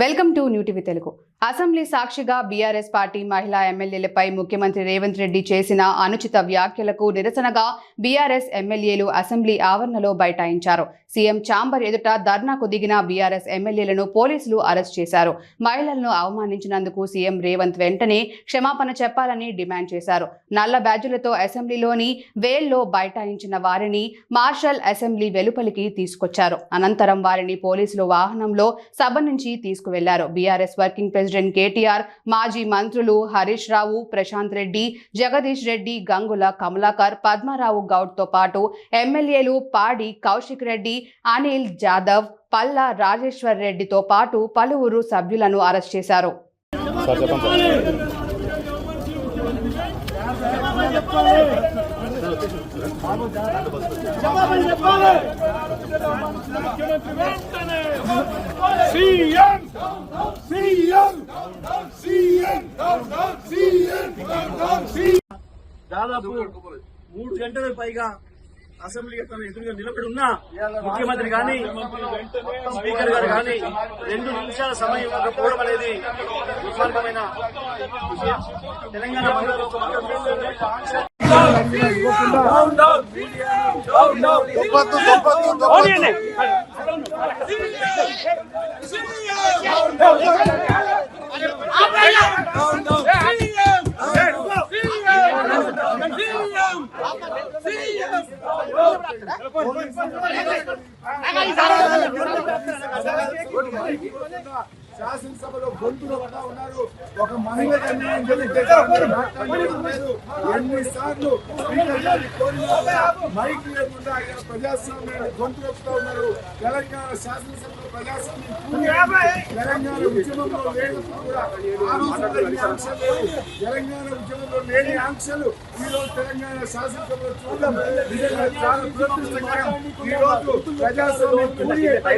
Welcome to new TV Telugu. Assembly సాక్షిగా BRS party మహిళా ఎమ్మెల్యేలపై ముఖ్యమంత్రి రేవంత్ రెడ్డి చేసిన అనుచిత వ్యాఖ్యలకు నిరసనగా బీఆర్ఎస్ ఎమ్మెల్యేలు అసెంబ్లీ ఆవరణలో బైఠాయించారు. సీఎం చాంబర్ ఎదుట ధర్నాకు దిగిన బీఆర్ఎస్ ఎమ్మెల్యేలను పోలీసులు అరెస్ట్ చేశారు. మహిళలను అవమానించినందుకు సీఎం రేవంత్ వెంటనే క్షమాపణ చెప్పాలని డిమాండ్ చేశారు. నల్ల బ్యాడ్జులతో అసెంబ్లీలోని వేల్లో బైఠాయించిన వారిని మార్షల్ అసెంబ్లీ వెలుపలికి తీసుకొచ్చారు. అనంతరం వారిని పోలీసులు వాహనంలో సభ నుంచి తీసుకు తీసుకువెళ్ళారు బీఆర్ఎస్ వర్కింగ్ ప్రెసిడెంట్ కేటీఆర్ మాజీ మంత్రులు హరీష్ రావు ప్రశాంత్ రెడ్డి జగదీష్ రెడ్డి గంగుల కమలాకర్ పద్మారావు గౌడ్తో పాటు ఎమ్మెల్యేలు పాడి కౌశిక్ రెడ్డి అనిల్ జాదవ్ పల్లా రాజేశ్వర్ రెడ్డితో పాటు పలువురు సభ్యులను అరెస్ట్ చేశారు. చెప్పాలి. దాదాపు మూడు గంటల పైగా అసెంబ్లీ తన ఎదురుగా నిలబడి ఉన్న ముఖ్యమంత్రి గాని స్పీకర్ గారు గాని రెండు నిమిషాల సమయం ఇవ్వకపోవడం అనేది దుర్మార్గమైన తెలంగాణ శాసనసభలో గొంతులు పడతా ఉన్నారు. ఒక మహిళ ఎన్నిసార్లు మైక్ లేకుండా ఆయన ప్రజాస్వామ్యాన్ని గొంతు వస్తూ ఉన్నారు. తెలంగాణ శాసనసభలో ప్రజాస్వామ్యం. తెలంగాణ ఉద్యమంలో లేనప్పుడు కూడా ఆ రోజు ఆంక్షలు తెలంగాణ ఉద్యమంలో లేని ఆంక్షలు ఈ రోజు తెలంగాణ శాసనసభలో చూడడం చాలా దురదృష్టకరం ప్రజాస్వామ్యం